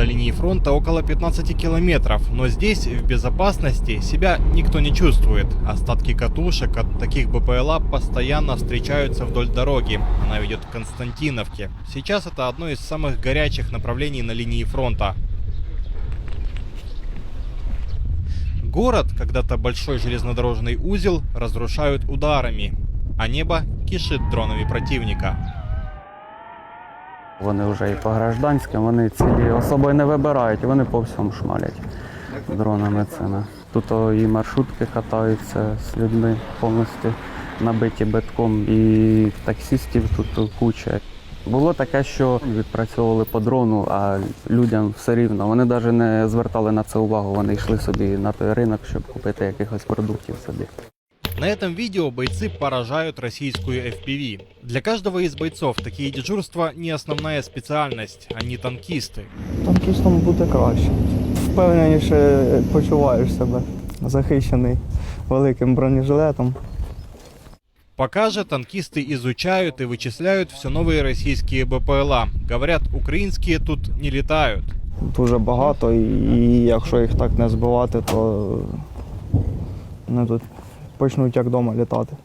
До линии фронта около 15 километров, но здесь в безопасности себя никто не чувствует. Остатки катушек от таких БПЛА постоянно встречаются вдоль дороги. Она ведет к Константиновке. Сейчас это одно из самых горячих направлений на линии фронта. Город, когда-то большой железнодорожный узел, разрушают ударами, а небо кишит дронами противника. Вони вже і по гражданським, вони цілі особи не вибирають, вони по всьому шмалять дронами цими. Тут і маршрутки катаються з людьми повністю набиті битком, і таксистів тут куча. Було таке, що відпрацьовували по дрону, а людям все рівно. Вони навіть не звертали на це увагу. Вони йшли собі на той ринок, щоб купити якихось продуктів собі. На этом видео бойцы поражают российскую FPV. Для каждого из бойцов такие дежурства не основная специальность, они танкисты. Танкістом буде краще. Впевненіше почуваєш себе захищений великим бронежилетом. Пока же танкисты изучают и вычисляют все новые российские БПЛА. Говорят, украинские тут не летают. Дуже багато, і якщо їх так не збивати, то вони тут почнуть як вдома літати.